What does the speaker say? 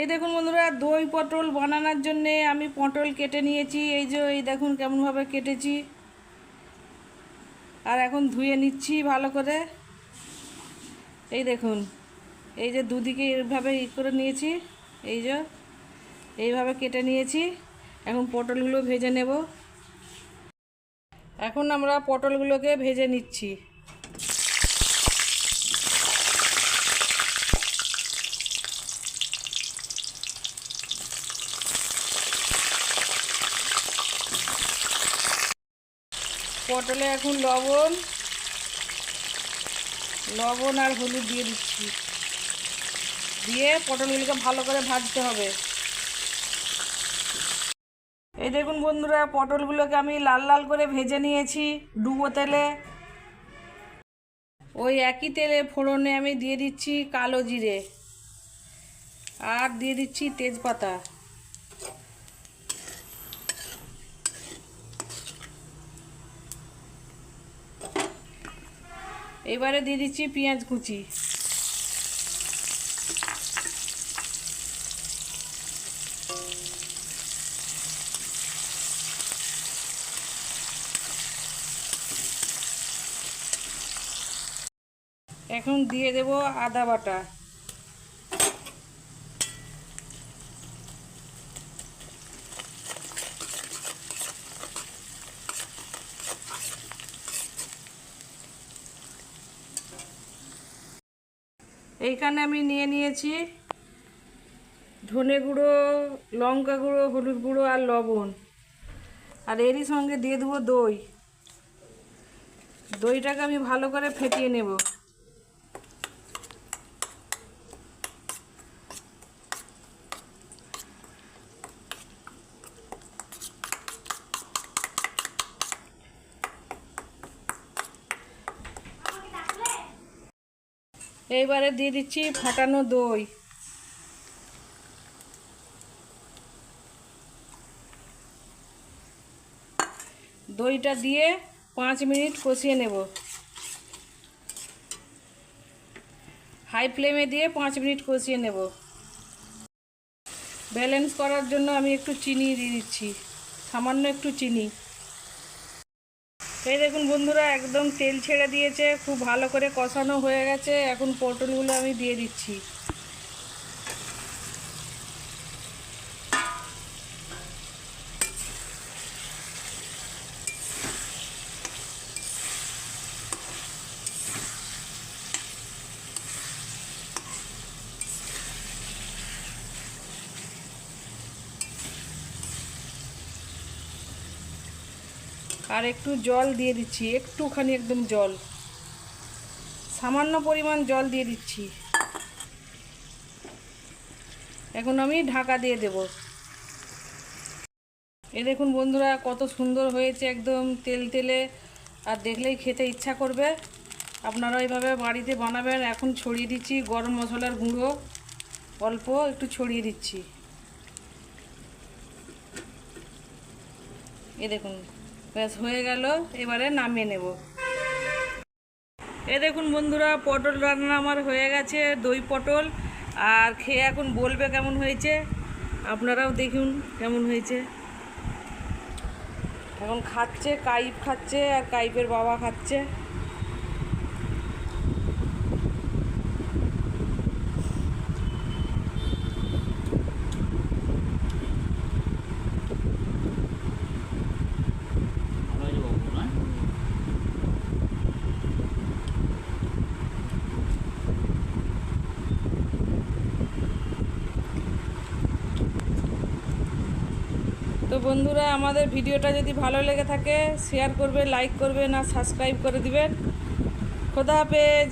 এই দেখুন বন্ধুরা, দই, পটল বানানোর জন্যে আমি পটল কেটে নিয়েছি। এই যে, এই দেখুন কেমনভাবে কেটেছি। আর এখন ধুয়ে নিচ্ছি ভালো করে। এই দেখুন, এই যে দুদিকে এইভাবে ই করে নিয়েছি। এই যে, এইভাবে কেটে নিয়েছি। এখন পটলগুলো ভেজে নেব। এখন আমরা পটলগুলোকে ভেজে নিচ্ছি। পটলে এখন লবণ লবণ আর হলুদ দিয়ে দিচ্ছি। দিয়ে পটলগুলোকে ভালো করে ভাজতে হবে। এই দেখুন বন্ধুরা, পটলগুলোকে আমি লাল লাল করে ভেজে নিয়েছি ডুবো তেলে। ওই একই তেলে ফোড়নে আমি দিয়ে দিচ্ছি কালো জিরে আর দিয়ে দিচ্ছি তেজপাতা। এবারে দিয়ে দিচ্ছি পেঁয়াজ কুচি। এখন দিয়ে দেব আদা বাটা। এইখানে আমি নিয়ে নিয়েছি ধনে গুঁড়ো, লঙ্কা গুঁড়ো, হলুদ গুঁড়ো আর লবণ। আর এরই সঙ্গে দিয়ে দেবো দই। দইটাকে আমি ভালো করে ফেটিয়ে নেব। এইবারে দিয়ে দিচ্ছি ফাটানো দই। দইটা দিয়ে পাঁচ মিনিট কষিয়ে নেব। হাই ফ্লেমে দিয়ে পাঁচ মিনিট কষিয়ে নেব। ব্যালেন্স করার জন্য আমি একটু চিনি দিয়ে দিচ্ছি। সামান্য একটু চিনি। এই দেখুন বন্ধুরা, একদম তেল ছেড়ে দিয়েছে, খুব ভালো করে কষানো হয়ে গেছে। এখন পটলগুলো আমি দিয়ে দিচ্ছি। আর একটু জল দিয়ে দিচ্ছি, একটুখানি একদম জল। সামান্য পরিমাণ জল দিয়ে দিচ্ছি। এখন আমি ঢাকা দিয়ে দেব। এ দেখুন বন্ধুরা, কত সুন্দর হয়েছে একদম তেল তেলে। আর দেখলেই খেতে ইচ্ছা করবে। আপনারা এইভাবে বাড়িতে বানাবেন। এখন ছড়িয়ে দিচ্ছি গরম মশলার গুঁড়ো। অল্প একটু ছড়িয়ে দিচ্ছি। এ দেখুন ব্যাস, হয়ে গেল, এবারে নামিয়ে নেব। এ দেখুন বন্ধুরা, পটল রান্না আমার হয়ে গেছে, দই পটল, আর খেয়ে এখন বলবে কেমন হয়েছে। আপনারাও দেখুন কেমন হয়েছে। এখন খাচ্ছে কাইপ খাচ্ছে, আর কাইপের বাবা খাচ্ছে। তো বন্ধুরা, আমাদের ভিডিওটা যদি ভালো লেগে থাকে শেয়ার করবে লাইক করবে না সাবস্ক্রাইব করে দিবেন। খোদা হাফেজ।